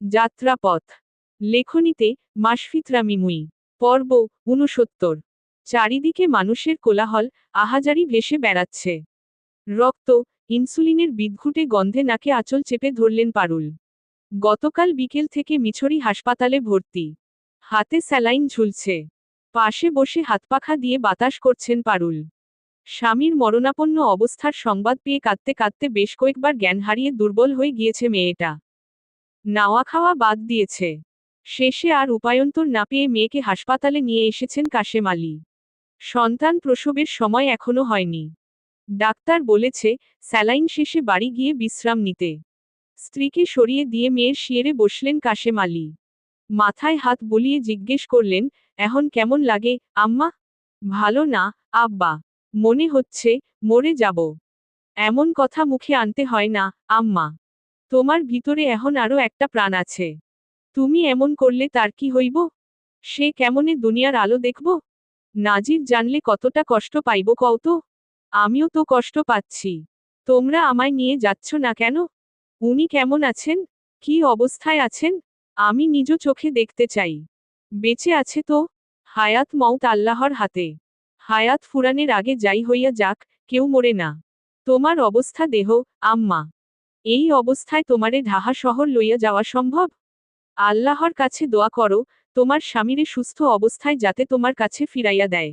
যাত্রাপথ। লেখনীতে মাসফিতরা মিমুই পর্ব ঊনসত্তর। চারিদিকে মানুষের কোলাহল আহাজারি ভেসে বেড়াচ্ছে। রক্ত, ইনসুলিনের বিদঘুটে গন্ধে নাকে আঁচল চেপে ধরলেন পারুল। গতকাল বিকেল থেকে মিছরি হাসপাতালে ভর্তি। হাতে স্যালাইন ঝুলছে। পাশে বসে হাতপাখা দিয়ে বাতাস করছেন পারুল। স্বামীর মরণাপন্ন অবস্থার সংবাদ পেয়ে কাঁদতে কাঁদতে বেশ কয়েকবার জ্ঞান হারিয়ে দুর্বল হয়ে গিয়েছে মেয়েটা। নাওয়া খাওয়া বাদ দিয়েছে। শেষে আর উপায়ন্তর না পেয়ে মেয়েকে হাসপাতালে নিয়ে এসেছেন কাশেম আলী। সন্তান প্রসবের সময় এখনও হয়নি। ডাক্তার বলেছে, স্যালাইন শেষে বাড়ি গিয়ে বিশ্রাম নিতে। স্ত্রীকে সরিয়ে দিয়ে মেয়ের শিয়েরে বসলেন কাশেম আলী। মাথায় হাত বুলিয়ে জিজ্ঞেস করলেন, এখন কেমন লাগে, আম্মা? ভালো না, আব্বা। মনে হচ্ছে, মরে যাব। এমন কথা মুখে আনতে হয় না, আম্মা। তোমার ভিতরে এখন আরও একটা প্রাণ আছে। তুমি এমন করলে তার কি হইব? সে কেমনে দুনিয়ার আলো দেখব? নাজির জানলে কতটা কষ্ট পাইব কও তো? আমিও তো কষ্ট পাচ্ছি। তোমরা আমায় নিয়ে যাচ্ছ না কেন? উনি কেমন আছেন? কি অবস্থায় আছেন? আমি নিজ চোখে দেখতে চাই। বেঁচে আছে তো? হায়াত মৌত আল্লাহর হাতে। হায়াত ফুরানের আগে যাই হইয়া যাক, কেউ মরে না। তোমার অবস্থা দেহ, আম্মা। এই অবস্থায় তোমারে ঢাহা শহর লইয়া যাওয়া সম্ভব? আল্লাহর কাছে দোয়া করো, তোমার স্বামীরে সুস্থ অবস্থায় যাতে তোমার কাছে ফিরাইয়া দেয়।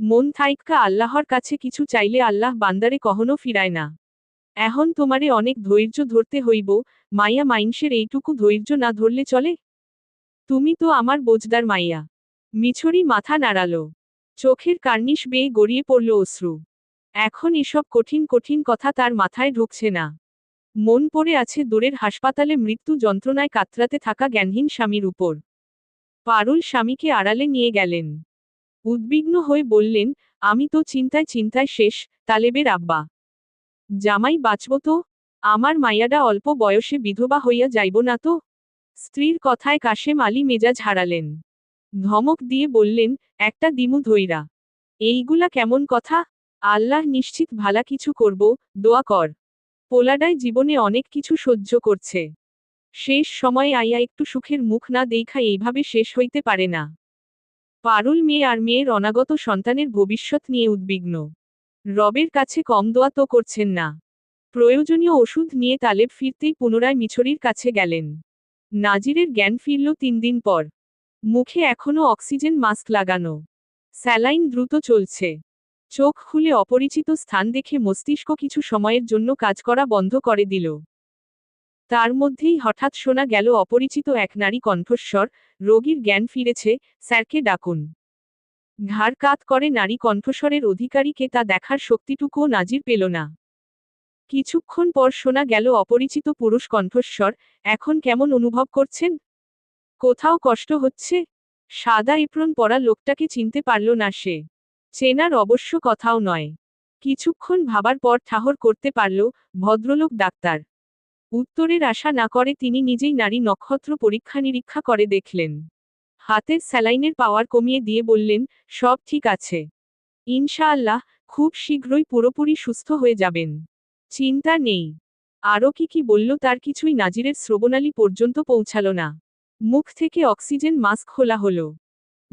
মন থাইকা আল্লাহর কাছে কিছু চাইলে আল্লাহ বান্দারে কখনো ফিরায় না। এখন তোমারে অনেক ধৈর্য ধরতে হইব, মাইয়া মাইনসের এইটুকু ধৈর্য না ধরলে চলে? তুমি তো আমার বোজদার মাইয়া। মিছরি মাথা নাড়াল। চোখের কার্নিশ বেয়ে গড়িয়ে পড়ল অশ্রু। এখন এসব কঠিন কঠিন কথা তার মাথায় ঢুকছে না। মন পড়ে আছে দূরের হাসপাতালে মৃত্যু যন্ত্রণায় কাতরাতে থাকা জ্ঞানহীন স্বামীর উপর। পারুল স্বামীকে আড়ালে নিয়ে গেলেন। উদ্বিগ্ন হয়ে বললেন, আমি তো চিন্তায় চিন্তায় শেষ, তালেবের আব্বা। জামাই বাঁচব তো? আমার মাইয়াডা অল্প বয়সে বিধবা হইয়া যাইব না তো? স্ত্রীর কথায় কাশেম আলী মেজাজ হারালেন। ধমক দিয়ে বললেন, একটা দিমু ধৈরা এইগুলা কেমন কথা? আল্লাহ নিশ্চিত ভালা কিছু করব, দোয়া কর। পোলাডায় জীবনে অনেক কিছু সহ্য করছে। শেষ সময় আইয়া একটু সুখের মুখ না দেখা এইভাবে শেষ হইতে পারে না। পারুল মেয়ে আর মেয়ের অনাগত সন্তানের ভবিষ্যৎ নিয়ে উদ্বিগ্ন। রবের কাছে কম দোয়া তো করছেন না। প্রয়োজনীয় ওষুধ নিয়ে তালেব ফিরতেই পুনরায় মিছরির কাছে গেলেন। নাজিরের জ্ঞান ফিরল তিন দিন পর। মুখে এখনও অক্সিজেন মাস্ক লাগানো। স্যালাইন দ্রুত চলছে। চোখ খুলে অপরিচিত স্থান দেখে মস্তিষ্ক কিছু সময়ের জন্য কাজ করা বন্ধ করে দিল। তার মধ্যেই হঠাৎ শোনা গেল অপরিচিত এক নারী কণ্ঠস্বর, রোগীর জ্ঞান ফিরেছে, স্যারকে ডাকুন। ঘাড় কাত করে নারী কণ্ঠস্বরের অধিকারীকে তা দেখার শক্তিটুকুও নাজির পেল না। কিছুক্ষণ পর শোনা গেল অপরিচিত পুরুষ কণ্ঠস্বর, এখন কেমন অনুভব করছেন? কোথাও কষ্ট হচ্ছে? সাদা এপ্রন পরা লোকটাকে চিনতে পারল না সে। চেনার অবশ্য কথাও নয়। কিছুক্ষণ ভাবার পর ঠাহর করতে পারল ভদ্রলোক ডাক্তার। উত্তরের আশা না করে তিনি নিজেই নারী নক্ষত্র পরীক্ষা নিরীক্ষা করে দেখলেন। হাতের স্যালাইনের পাওয়ার কমিয়ে দিয়ে বললেন, সব ঠিক আছে। ইনশাআল্লাহ, খুব শীঘ্রই পুরোপুরি সুস্থ হয়ে যাবেন। চিন্তা নেই। আরও কি কি বলল তার কিছুই নাজিরের শ্রবণালী পর্যন্ত পৌঁছাল না। মুখ থেকে অক্সিজেন মাস্ক খোলা হলো।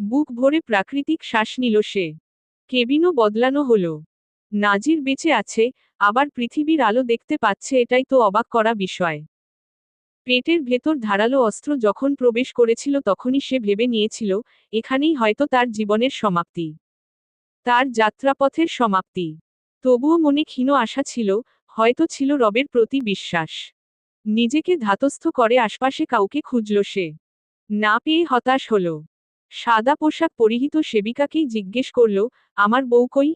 বুক ভরে প্রাকৃতিক শ্বাস নিল সে। কেবিনও বদলানো হলো। নাজির বেঁচে আছে, আবার পৃথিবীর আলো দেখতে পাচ্ছে এটাই তো অবাক করা বিষয়। পেটের ভেতর ধারালো অস্ত্র যখন প্রবেশ করেছিল তখনই সে ভেবে নিয়েছিল, এখানেই হয়তো তার জীবনের সমাপ্তি। তার যাত্রাপথের সমাপ্তি। তবুও মনে ক্ষীণ আশা ছিল, হয়তো ছিল রবের প্রতি বিশ্বাস। নিজেকে ধাতস্থ করে আশপাশে কাউকে খুঁজল সে। না পেয়ে হতাশ হল। সাদা পোশাক পরিহিত সেবিকাকেই জিজ্ঞেস করল, আমার বউ কই?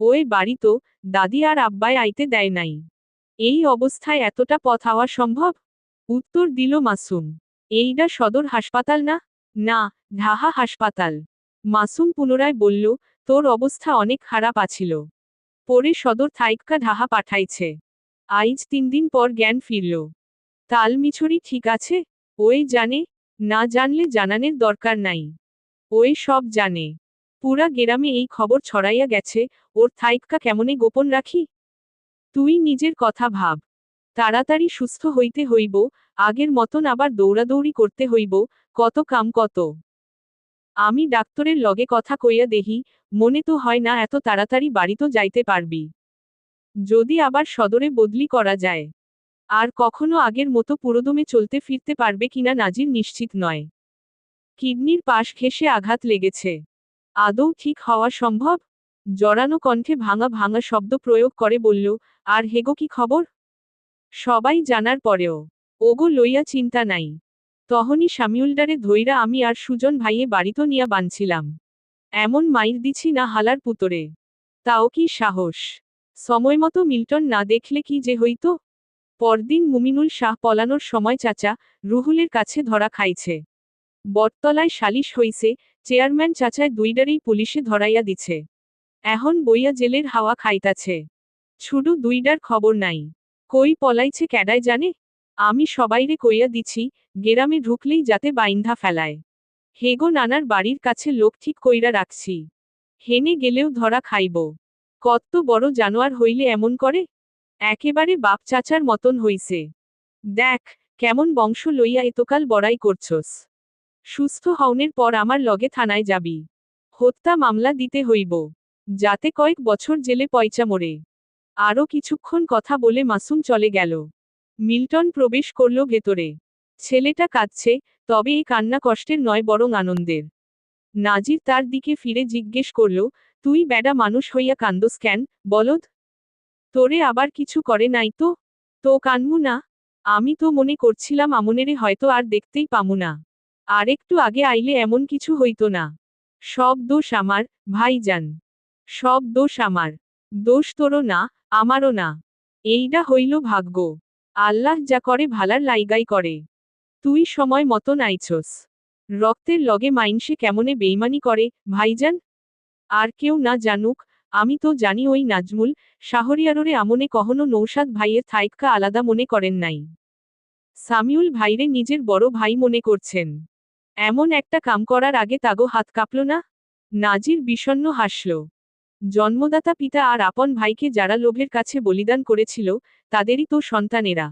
ওই বাড়ি তো, দাদি আর আব্বায় আইতে দেয় নাই। এই অবস্থায় এতটা পথ হওয়া সম্ভব? উত্তর দিল মাসুম, এইডা সদর হাসপাতাল না? না, ঢাহা হাসপাতাল। মাসুম পুনরায় বলল, তোর অবস্থা অনেক খারাপ আছিল। পরে সদর থাইক্কা ঢাহা পাঠাইছে। আইজ তিন দিন পর জ্ঞান ফিরল। তাল মিছরি ঠিক আছে? ওই জানে, না জানলে জানানের দরকার নাই। ওই সব জানে। পুরা গেরামে এই খবর ছড়াইয়া গেছে, ওর থাইক্কা কেমনে গোপন রাখি? তুই নিজের কথা ভাব। তাড়াতাড়ি সুস্থ হইতে হইব, আগের মতন আবার দৌড়াদৌড়ি করতে হইব, কত কাম কত। আমি ডাক্তরের লগে কথা কইয়া দেহি, মনে তো হয় না এত তাড়াতাড়ি বাড়িতো যাইতে পারবি। যদি আবার সদরে বদলি করা যায়। আর কখনো আগের মতো পুরোদমে চলতে ফিরতে পারবে কিনা নাজির নিশ্চিত নয়। কিডনির পাশ ঘেঁষে আঘাত লেগেছে। আদৌ ঠিক হওয়া সম্ভব? জড়ানো কণ্ঠে ভাঙা ভাঙা শব্দ প্রয়োগ করে বলল, আর হেগো কি খবর? সবাই জানার পরেও, ওগো, লইয়া চিন্তা নাই। তহনি সামিউলডারে ধইরা আমি আর সুজন ভাইয়ে বাড়িতো নিয়া বানছিলাম। এমন মাইর দিছি না হালার পুতরে। তাও কি সাহস? সময়মতো মিল্টন না দেখলে কি যে হইতো? পরদিন মুমিনুল শাহ পলানোর সময় চাচা রুহুলের কাছে ধরা খাইছে। বটতলায় সালিশ হইছে, চেয়ারম্যান চাচায় দুইডারেই পুলিশে ধরাইয়া দিছে। এখন বইয়া জেলের হাওয়া খাইতাছে। ছুডু দুইডার খবর নাই। কই পলাইছে ক্যাডায় জানে? আমি সবাইরে কইয়া দিছি, গেরামে ঢুকলেই যাতে বাইন্ধা ফেলায়। হেগো নানার বাড়ির কাছে লোক ঠিক কইরা রাখছি। হেনে গেলেও ধরা খাইব। কত বড় জানোয়ার হইলে এমন করে? একেবারে বাপ চাচার মতন হইছে। দেখ, কেমন বংশ লইয়া এতকাল বড়াই করছস। সুস্থ হওনের পর আমার লগে থানায় যাবি। হত্যা মামলা দিতে হইব। যাতে কয়েক বছর জেলে পয়চা মোড়ে আরও কিছুক্ষণ কথা বলে মাসুম চলে গেল। মিল্টন প্রবেশ করল ভেতরে। ছেলেটা কাঁদছে, তবে এই কান্না কষ্টের নয় বরং আনন্দের। নাজির তার দিকে ফিরে জিজ্ঞেস করল, তুই বেডা মানুষ হইয়া কান্দোস কেন? বলদ? তোরে আবার কিছু করে নাই তো? তো কানমু না? আমি তো মনে করছিলাম আমনেরে হয়তো আর দেখতেই পামু না। আরেকটু আগে আইলে এমন কিছু হইতো না। সব দোষ আমার, ভাইজান। সব দোষ আমার। দোষ তোরও না, আমারও না। এইডা হইল ভাগ্য। আল্লাহ যা করে ভালার লাইগাই করে। তুই সময় মতন আইছস। রক্তের লগে মাইনসে কেমনে বেইমানি করে, ভাইজান? আর কেউ না জানুক, আমি তো জানি ওই নাজমুল, শাহরিয়াররে আমনে কখনো নৌসাদ ভাইয়ের থাইকা আলাদা মনে করেন নাই। সামিউল ভাইরে নিজের বড় ভাই মনে করছেন। এমন একটা কাম করার আগে তাগো হাত কাঁপল না? নাজির বিষণ্ণ হাসল। জন্মদাতা পিতা আর আপন ভাইকে যারা লোভের কাছে বলিদান করেছিল, তাদেরই তো সন্তানেরা।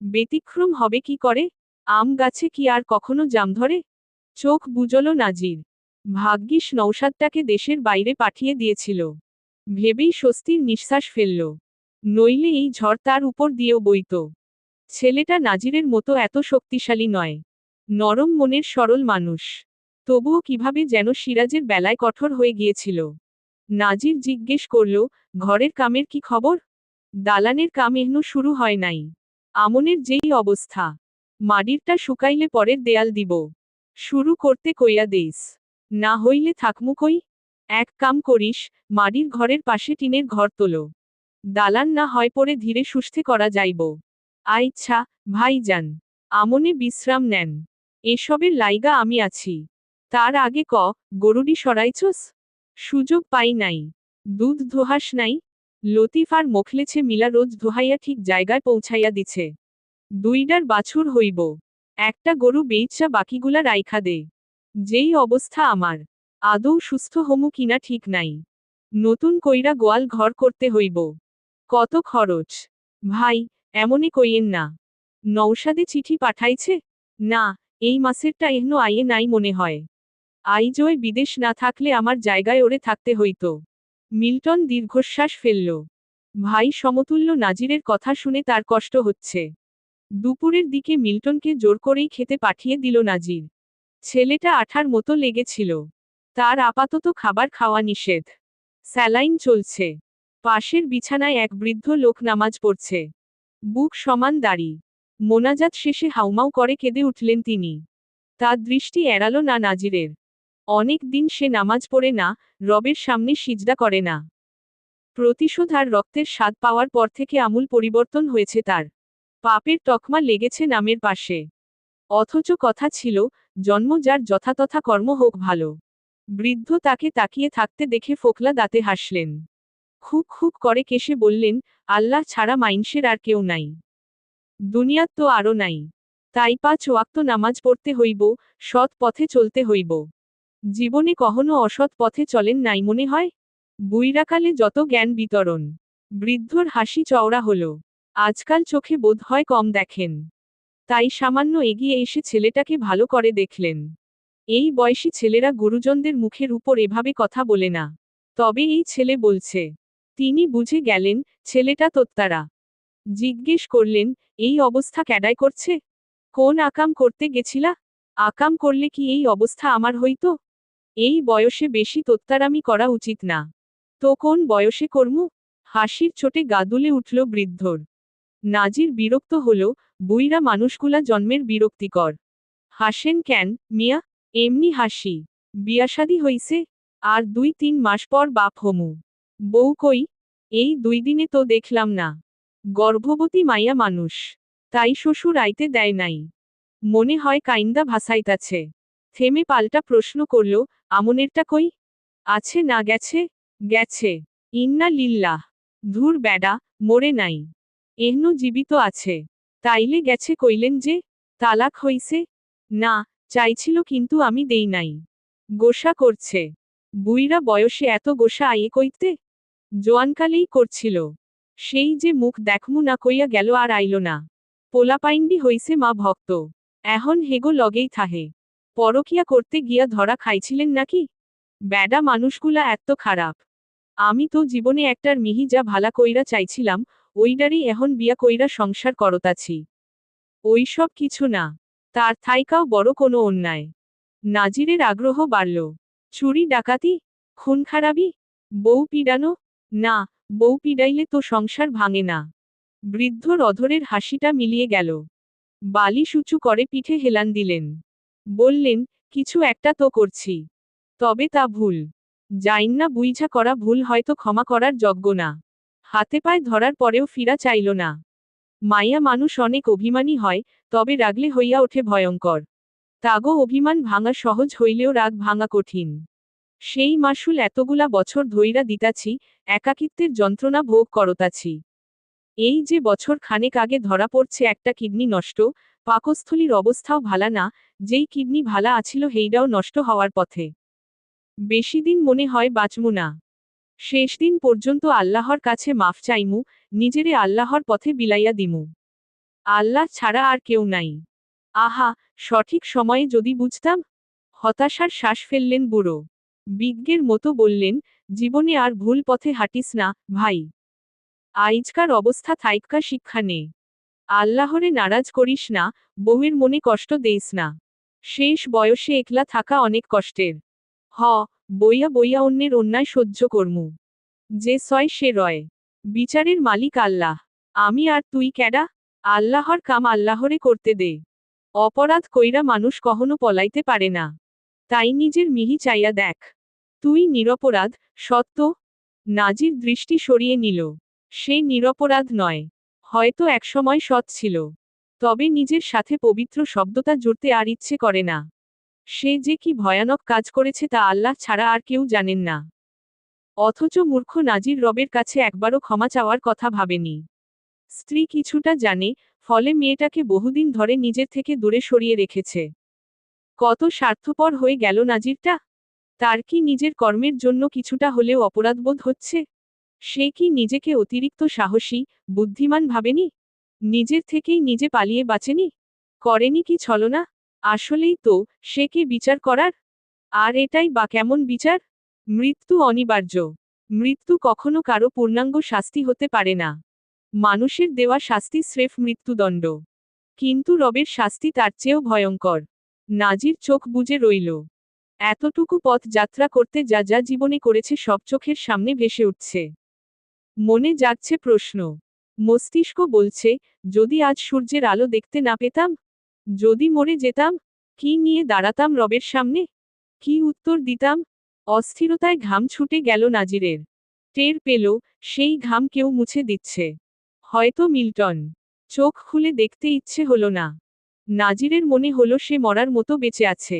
ব্যতিক্রম হবে কি করে? আম গাছে কি আর কখনো জাম ধরে? চোখ বুজল নাজির। ভাগ্যিস নৌসাদটাকে দেশের বাইরে পাঠিয়ে দিয়েছিল। ভেবেই স্বস্তির নিঃশ্বাস ফেলল। নইলে এই ঝড় তার উপর দিয়েও বইত। ছেলেটা নাজিরের মতো এত শক্তিশালী নয়। নরম মনের সরল মানুষ। তবুও কীভাবে যেন সিরাজের বেলায় কঠোর হয়ে গিয়েছিল। নাজির জিজ্ঞেস করল, ঘরের কামের কি খবর? দালানের কাম এহনো শুরু হয় নাই। আমনের যেই অবস্থা। মাটিরটা শুকাইলে পরের দেয়াল দিব। শুরু করতে কইয়া দেইস। না হইলে থাকমু কই? এক কাম করিস মাটির ঘরের পাশে টিনের ঘর তোলো। দালান না হয় পরে ধীরে সুস্থে করা যাইব। আইচ্ছা ভাই যান আমনে বিশ্রাম নেন। এসবের লাইগা আমি আছি। তার আগে ক, গরুডি সরাইছস? সুযোগ পাই নাই। দুধ ধোহাস নাই। লতিফ আর মোখলেছে মিলা রোজ ধোহাইয়া ঠিক জায়গায় পৌঁছাইয়া দিছে। দুইডার বাছুর হইব। একটা গরু বেইচ্ছা বাকিগুলা রাইখা দে। যেই অবস্থা আমার। আদৌ সুস্থ হমু কিনা ঠিক নাই। নতুন কইরা গোয়াল ঘর করতে হইব। কত খরচ? ভাই, এমনই কইয়েন না। নৌসাদে চিঠি পাঠাইছে? না এই মাসেরটা এহন আইয়ে নাই মনে হয়। আইজয় বিদেশ না থাকলে আমার জায়গায় ওরে থাকতে হইত। মিল্টন দীর্ঘশ্বাস ফেলল। ভাই সমতুল্য নাজিরের কথা শুনে তার কষ্ট হচ্ছে। দুপুরের দিকে মিল্টনকে জোর করেই খেতে পাঠিয়ে দিল নাজির। ছেলেটা আঠার মতো লেগেছিল। তার আপাতত খাবার খাওয়া নিষেধ। স্যালাইন চলছে। পাশের বিছানায় এক বৃদ্ধ লোক নামাজ পড়ছে। বুক সমান দাড়ি। মোনাজাত শেষে হাউমাউ করে কেঁদে উঠলেন তিনি। তার দৃষ্টি এড়ালো না নাজিরের। অনেক দিন সে নামাজ পড়ে না, রবের সামনে সিজদা করে না। প্রতিশোধ আর রক্তের স্বাদ পাওয়ার পর থেকে আমূল পরিবর্তন হয়েছে তার। পাপের তকমা লেগেছে নামের পাশে। অথচ কথা ছিল, জন্ম যার যথাতথা কর্ম হোক ভালো। বৃদ্ধ তাকে তাকিয়ে থাকতে দেখে ফোকলা দাঁতে হাসলেন। খুব খুব করে কেসে বললেন, আল্লাহ ছাড়া মাইনসের আর কেউ নাই। দুনিয়ার তো আরও নাই। তাই পাঁচ ওয়াক্ত নামাজ পড়তে হইব, সৎ পথে চলতে হইব। জীবনে কখনো অসৎ পথে চলেন নাই মনে হয়? বুইরাকালে যত জ্ঞান বিতরণ। বৃদ্ধর হাসি চওড়া হল। আজকাল চোখে বোধ হয় কম দেখেন। তাই সামান্য এগিয়ে এসে ছেলেটাকে ভালো করে দেখলেন। এই বয়সী ছেলেরা গুরুজনদের মুখের উপর এভাবে কথা বলে না। তবে এই ছেলে বলছে, তিনি বুঝে গেলেন, ছেলেটা তোত্তারা। জিজ্ঞেস করলেন, এই অবস্থা ক্যাডাই করছে? কোন আকাম করতে গেছিলা? আকাম করলে কি এই অবস্থা আমার হইতো? এই বয়সে বেশি তোত্তারামি করা উচিত না। তো কোন বয়সে কর্মু? হাসির চোটে গাদুলে উঠল বৃদ্ধর। নাজির বিরক্ত হল বুইরা মানুষগুলা জন্মের বিরক্তিকর। হাসেন কেন, মিয়া? এমনি হাসি। বিয়াসাদি হইছে, আর দুই তিন মাস পর বাপ হমু। বউ কই? এই দুই দিনে তো দেখলাম না। গর্ভবতী মাইয়া মানুষ, তাই শ্বশুর আইতে দেয় নাই। মনে হয় কাইন্দা ভাসাইতাছে। থেমে পাল্টা প্রশ্ন করল, আমনেরটা কই? আছে না গেছে? গেছে। ইন্না লিল্লাহ। ধুর বেডা মরে নাই। এহনো জীবিত আছে। তাইলে গেছে কইলেন যে, তালাক হইছে? না, চাইছিল কিন্তু আমি দেই নাই। গোসা করছে। বুইরা বয়সে এত গোসা আইয়ে কইতে? জোয়ানকালেই করছিল। সেই যে মুখ দেখমু না কইয়া গেল আর আইল না। পোলাপাইন্ডি হইছে মা ভক্ত। এখন হেগো লগেই থাহে। পরকিয়া করতে গিয়া ধরা খাইছিলেন নাকি? ব্যাডা মানুষগুলা এত খারাপ। আমি তো জীবনে একটার মিহি যা ভালা কইরা চাইছিলাম, ওইডারই এখন বিয়া কইরা সংসার করতাছি। ওইসব কিছু না। তার থাইকাও বড় কোনো অন্যায়। নাজিরের আগ্রহ বাড়ল। চুরি ডাকাতি? খুন খারাপি? বউ পিডানো? না। বউ পিডাইলে তো সংসার ভাঙে না। বৃদ্ধর অধরের হাসিটা মিলিয়ে গেল। বালিশ উঁচু করে পিঠে হেলান দিলেন। বললেন, কিছু একটা তো করছি। তবে তা ভুল। যাইন না বুইঝা করা ভুল হয়তো ক্ষমা করার যজ্ঞ না। হাতে পায়ে ধরার পরেও ফিরা চাইল না। মাইয়া মানুষ অনেক অভিমানী হয়, তবে রাগলে হইয়া ওঠে ভয়ঙ্কর। তাগো অভিমান ভাঙা সহজ হইলেও রাগ ভাঙা কঠিন। সেই মাসুল এতগুলা বছর ধইরা দিতাছি, একাকিত্বের যন্ত্রণা ভোগ করতাছি। এই যে বছর খানেক আগে ধরা পড়ছে একটা কিডনি নষ্ট, পাকস্থলীর অবস্থাও ভালা না, যেই কিডনি ভালা আছিল হেইডাও নষ্ট হওয়ার পথে। বেশি দিন মনে হয় বাঁচমু না। শেষ দিন পর্যন্ত আল্লাহর কাছে মাফ চাইমু, নিজেরে আল্লাহর পথে বিলাইয়া দিমু। আল্লাহ ছাড়া আর কেউ নাই। আহা, সঠিক সময়ে যদি বুঝতাম, হতাশার শ্বাস ফেললেন বুড়ো। বিজ্ঞের মতো বললেন, জীবনে আর ভুল পথে হাঁটিস না, ভাই। আইজকার অবস্থা থাইকা শিক্ষা নে। আল্লাহরে নারাজ করিস না, বউয়ের মনে কষ্ট দেইস না। শেষ বয়সে একলা থাকা অনেক কষ্টের। হ, বইয়া বইয়া অন্যের অন্যায় সহ্য করমু। যে সয় সে রয়। বিচারের মালিক আল্লাহ। আমি আর তুই ক্যাডা আল্লাহর কাম আল্লাহরে করতে দে। অপরাধ কইরা মানুষ কখনো পলাইতে পারে না। তাই নিজের মিহি চাইয়া দেখ। তুই নিরপরাধ, সত্য? নাজির দৃষ্টি সরিয়ে নিল। সে নিরপরাধ নয়। হয়তো একসময় সৎ ছিল। তবে নিজের সাথে পবিত্র শব্দতা জুড়তে আর ইচ্ছে করে না। সে যে কি ভয়ানক কাজ করেছে তা আল্লাহ ছাড়া আর কেউ জানেন না। অথচ মূর্খ নাজির রবের কাছে একবারও ক্ষমা চাওয়ার কথা ভাবেনি। স্ত্রী কিছুটা জানে, ফলে মেয়েটাকে বহুদিন ধরে নিজের থেকে দূরে সরিয়ে রেখেছে। কত স্বার্থপর হয়ে গেল নাজিরটা? তার কি নিজের কর্মের জন্য কিছুটা হলেও অপরাধবোধ হচ্ছে? সে কি নিজেকে অতিরিক্ত সাহসী, বুদ্ধিমান ভাবেনি? নিজের থেকেই নিজে পালিয়ে বাঁচেনি? করেনি কি ছলনা? আসলেই তো, সে কি বিচার করার? আর এটাই বা কেমন বিচার? মৃত্যু অনিবার্য। মৃত্যু কখনো কারও পূর্ণাঙ্গ শাস্তি হতে পারে না। মানুষের দেওয়া শাস্তি স্রেফ মৃত্যুদণ্ড। কিন্তু রবের শাস্তি তার চেয়েও ভয়ঙ্কর। নাজির চোখ বুজে রইল। এতটুকু পথ যাত্রা করতে যা যা জীবনে করেছে সব চোখের সামনে ভেসে উঠছে। মনে যাচ্ছে প্রশ্ন। মস্তিষ্ক বলছে, যদি আজ সূর্যের আলো দেখতে না পেতাম? যদি মরে যেতাম? কি নিয়ে দাঁড়াতাম রবের সামনে? কি উত্তর দিতাম? অস্থিরতায় ঘাম ছুটে গেল নাজিরের। টের পেল, সেই ঘাম কেউ মুছে দিচ্ছে। হয়তো মিল্টন। চোখ খুলে দেখতে ইচ্ছে হলো না। নাজিরের মনে হলো সে মরার মতো বেঁচে আছে।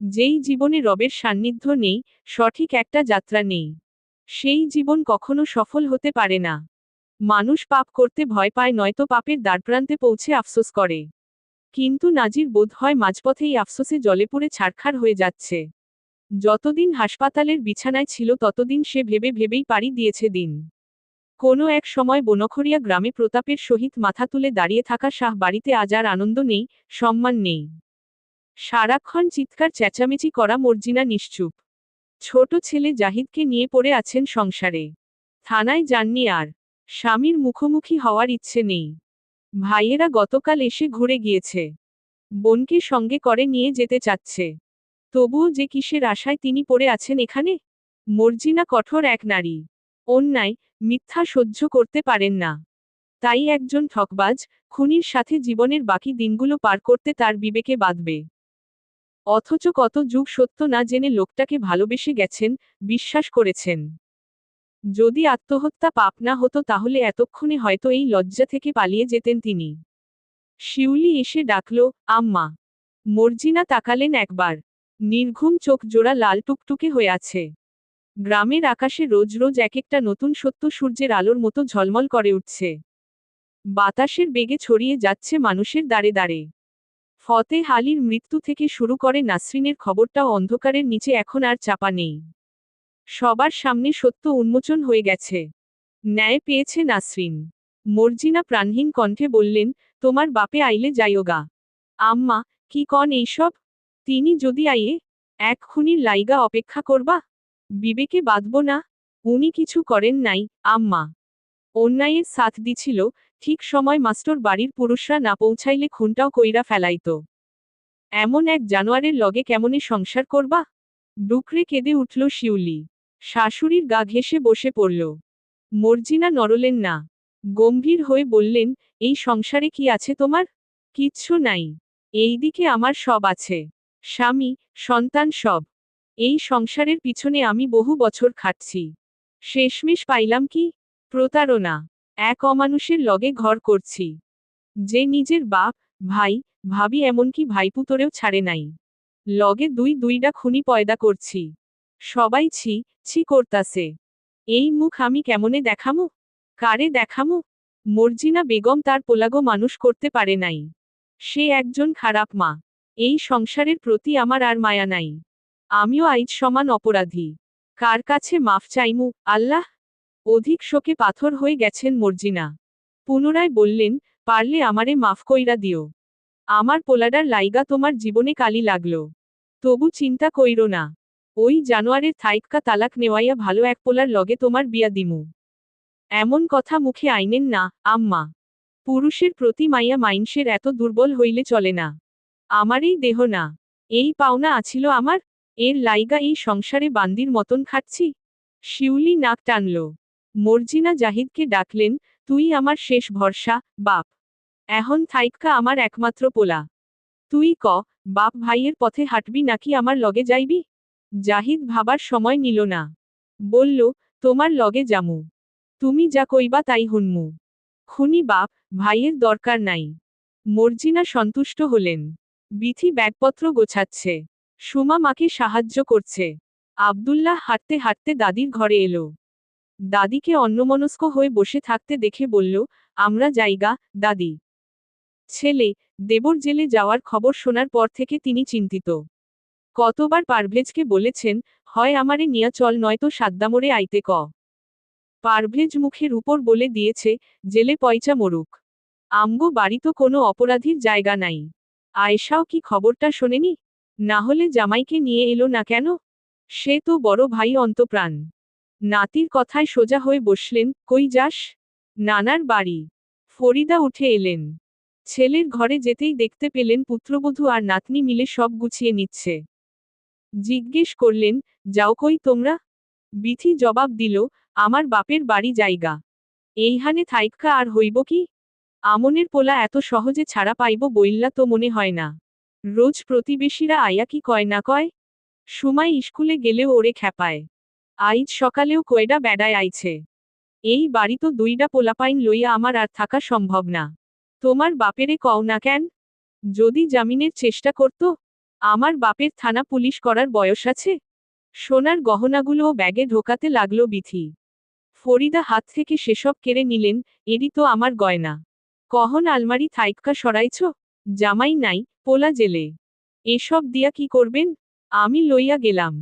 যেই জীবনে রবের সান্নিধ্য নেই, সঠিক একটা যাত্রা নেই। সেই জীবন কখনো সফল হতে পারে না। মানুষ পাপ করতে ভয় পায় নয়তো পাপের দ্বারপ্রান্তে পৌঁছে আফসোস করে। কিন্তু নাজির বোধ হয় মাঝপথেই আফসোসে জলে পড়ে ছাড়খাড় হয়ে যাচ্ছে। যতদিন হাসপাতালের বিছানায় ছিল ততদিন সে ভেবে ভেবেই পাড়ি দিয়েছে দিন। কোনো এক সময় বনখরিয়া গ্রামে প্রতাপের সহিত মাথা তুলে দাঁড়িয়ে থাকা শাহ বাড়িতে আজ আর আনন্দ নেই, সম্মান নেই। সারাক্ষণ চিৎকার, চেঁচামেচি করা মর্জিনা নিশ্চুপ। ছোট ছেলে জাহিদকে নিয়ে পড়ে আছেন সংসারে। থানায় যাননি আর। স্বামীর মুখোমুখি হওয়ার ইচ্ছে নেই। ভাইয়েরা গতকাল এসে ঘুরে গিয়েছে। বোনকে সঙ্গে করে নিয়ে যেতে চাচ্ছে। তবুও যে কিসের আশায় তিনি পড়ে আছেন এখানে? মর্জিনা কঠোর এক নারী। অন্যায়, মিথ্যা সহ্য করতে পারেন না। তাই একজন ঠকবাজ, খুনির সাথে জীবনের বাকি দিনগুলো পার করতে তার বিবেকে বাঁধবে। অথচ কত যুগ সত্য না জেনে লোকটাকে ভালোবেসে গেছেন, বিশ্বাস করেছেন। যদি আত্মহত্যা পাপ না হতো তাহলে এতক্ষণে হয়তো এই লজ্জা থেকে পালিয়ে যেতেন তিনি। শিউলি এসে ডাকল, আম্মা। মর্জিনা তাকালেন একবার। নির্ঘুম চোখ জোড়া লাল টুকটুকে হয়ে আছে। গ্রামের আকাশে রোজ রোজ এক একটা নতুন সত্য সূর্যের আলোর মতো ঝলমল করে উঠছে। বাতাসের বেগে ছড়িয়ে যাচ্ছে মানুষের দাঁড়ে দাঁড়ে। ফতে হালির মৃত্যু থেকে শুরু করে নাসরিনের খবরটাও অন্ধকারের নিচে এখন আর চাপা নেই। সবার সামনে সত্য উন্মোচন হয়ে গেছে। ন্যায় পেয়েছে নাসরিন। মর্জিনা প্রাণহীন কণ্ঠে বললেন, তোমার বাপে আইলে যাইওগা আম্মা, কি কন এইসব? তিনি যদি আইয়ে, এক খুনির লাইগা অপেক্ষা করবা? বিবেকে বাঁধব না। উনি কিছু করেন নাই, আম্মা। অন্যায়ের সাথ দিছিল, ঠিক সময় মাস্টর বাড়ির পুরুষরা না পৌঁছাইলে খুনটাও কইরা ফেলাইত। এমন এক জানোয়ারের লগে কেমনে সংসার করবা? ডুকরে কেঁদে উঠল শিউলি। শাশুড়ির গা ঘেসে বসে পড়ল। মর্জিনা নরলেন না। গম্ভীর হয়ে বললেন, এই সংসারে কি আছে তোমার? কিচ্ছু নাই। এইদিকে আমার সব আছে। স্বামী, সন্তান সব। এই সংসারের পিছনে আমি বহু বছর খাটছি। শেষমেশ পাইলাম কি? প্রতারণা। এক অমানুষের লগে ঘর করছি। যে নিজের বাপ, ভাই, ভাবি এমনকি ভাইপুতরেও ছাড়ে নাই। লগে দুই দুইটা খুনি পয়দা করছি। সবাই ছি ছি করতাছে। এই মুখ আমি কেমনে দেখামু? কারে দেখামু? মর্জিনা বেগম তার পোলাগো মানুষ করতে পারে নাই। সে একজন খারাপ মা। এই সংসারের প্রতি আমার আর মায়া নাই। আমিও আইজ সমান অপরাধী। কার কাছে মাফ চাইমু? আল্লাহ! অধিক শোকে পাথর হয়ে গেছেন মর্জিনা। পুনরায় বললেন, পারলে আমারে মাফ কইরা দিও। আমার পোলাডার লাইগা তোমার জীবনে কালি লাগল। তবু চিন্তা কইর না। ওই জানোয়ারের থাইক্কা তালাক নেওয়াইয়া ভালো এক পোলার লগে তোমার বিয়া দিমু। এমন কথা মুখে আইনেন না, আম্মা। পুরুষের প্রতি মাইয়া মাইনসের এত দুর্বল হইলে চলে না। আমারই দেহ না। এই পাওনা আছিল আমার। এর লাইগা এই সংসারে বান্দির মতন খাচ্ছি শিউলি নাক টানল। মর্জিনা জাহিদকে ডাকলেন, তুই আমার শেষ ভরসা, বাপ। এখন থাইক্কা আমার একমাত্র পোলা। তুই ক, বাপ ভাইয়ের পথে হাঁটবি নাকি আমার লগে যাইবি? জাহিদ ভাবার সময় নিল না। বলল, তোমার লগে যামু। তুমি যা কইবা তাই হুনমু। খুনি বাপ, ভাইয়ের দরকার নাই মর্জিনা সন্তুষ্ট হলেন। বিথি ব্যাগপত্র গোছাচ্ছে। সুমা মাকে সাহায্য করছে। আবদুল্লাহ হাঁটতে হাঁটতে দাদির ঘরে এলো। দাদিকে অন্যমনস্ক হয়ে বসে থাকতে দেখে বলল, আমরা যাইগা দাদি। ছেলে, দেবর জেলে যাওয়ার খবর শোনার পর থেকে তিনি চিন্তিত। কতবার পারভেজকে বলেছেন, হয় আমারে নিয়া চল, নয়তো সাদ্দামরে আইতে ক। পারভেজ মুখের উপর বলে দিয়েছে, জেলে পয়চা মরুক। আমগো বাড়ি তো কোনো অপরাধীর জায়গা নাই। আয়েশাও কি খবরটা শোনেনি? না হলে জামাইকে নিয়ে এলো না কেন? সে তো বড় ভাই অন্তপ্রাণ। নাতির কথায় সোজা হয়ে বসলেন, কই যাস? নানার বাড়ি। ফরিদা উঠে এলেন। ছেলের ঘরে যেতেই দেখতে পেলেন পুত্রবধূ আর নাতনি মিলে সব গুছিয়ে নিচ্ছে। জিজ্ঞেস করলেন, যাও কই তোমরা? বিথি জবাব দিল, আমার বাপের বাড়ি জায়গা। এইহানে থাইক্কা আর হইব কি? আমনের পোলা এত সহজে ছাড়া পাইব বইল্লা তো মনে হয় না। রোজ প্রতিবেশীরা আয়া কি কয় না কয়? সুমাই স্কুলে গেলেও ওরে খ্যাপায়। আইজ সকালেও কয়ডা বেড়ায় আইছে? এই বাড়ি তো দুইডা পোলাপাইন লইয়া আমার আর থাকা সম্ভব না। তোমার বাপেরে কও না কেন? যদি জামিনের চেষ্টা করত, আমার বাপের থানা পুলিশ করার বয়স আছে? সোনার গহনাগুলোও ব্যাগে ঢোকাতে লাগল বিথি ফরিদা হাত থেকে সেসব কেড়ে নিলেন এরই তো আমার গয়না। কহন আলমারি থাইক্কা সরাইছ? জামাই নাই, পোলা জেলে। এসব দিয়া কি করবেন? আমি লইয়া গেলাম।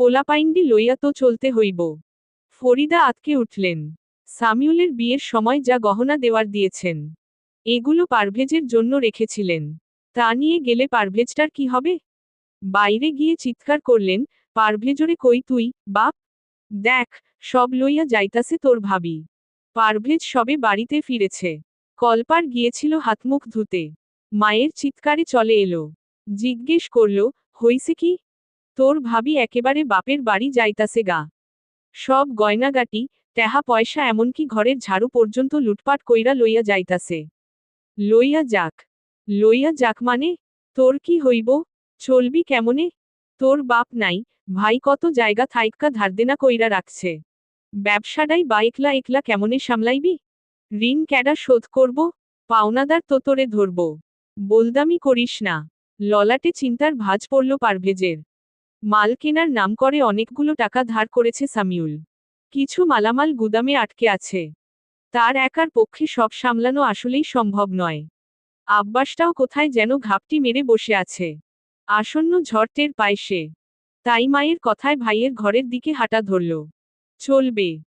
পোলাপাইন্ডি লইয়া তো চলতে হইব। ফরিদা আতকে উঠলেন। সামিউলের বিয়ের সময় যা গহনা দেওয়ার দিয়েছেন, এগুলো পারভেজের জন্য রেখেছিলেন। তা নিয়ে গেলে পারভেজটার কি হবে? বাইরে গিয়ে চিৎকার করলেন, পারভেজরে কই তুই, বাপ? দেখ, সব লইয়া যাইতাছে তোর ভাবি। পারভেজ সবে বাড়িতে ফিরেছে। কলপার গিয়েছিল হাতমুখ ধুতে। মায়ের চিৎকারে চলে এলো। জিজ্ঞেস করল, হইছে কি? তোর ভাবি একেবারে বাপের বাড়ি যাইতাছে গা। সব গয়নাগাটি তেহা পয়সা এমনকি ঘরের ঝাড়ু পর্যন্ত লুটপাট কইরা লইয়া যাইতাছে। লইয়া যাক। লইয়া যাক মানে? তোর কি হইব? চলবি কেমনে? তোর বাপ নাই, ভাই কত জায়গা থাইক্কা ধারদেনা কইরা রাখছে। ব্যবসাটাই বা একলা একলা কেমনে সামলাইবি? ঋণ ক্যাডা শোধ করব? পাওনাদার তো তোরে ধরব। বলদামি করিস না। ললাটে চিন্তার ভাঁজ পড়ল পারভেজের। মাল কেনার নাম করে অনেকগুলো টাকা ধার করেছে সামিউল। কিছু মালামাল গুদামে আটকে আছে। তার একার পক্ষে সব সামলানো আসলেই সম্ভব নয়। আব্বাসটাও কোথায় যেন ঘাপটি মেরে বসে আছে। আসন্ন ঝড় টের পায় সে। তাই মায়ের কথায় ভাইয়ের ঘরের দিকে হাঁটা ধরল। চলবে।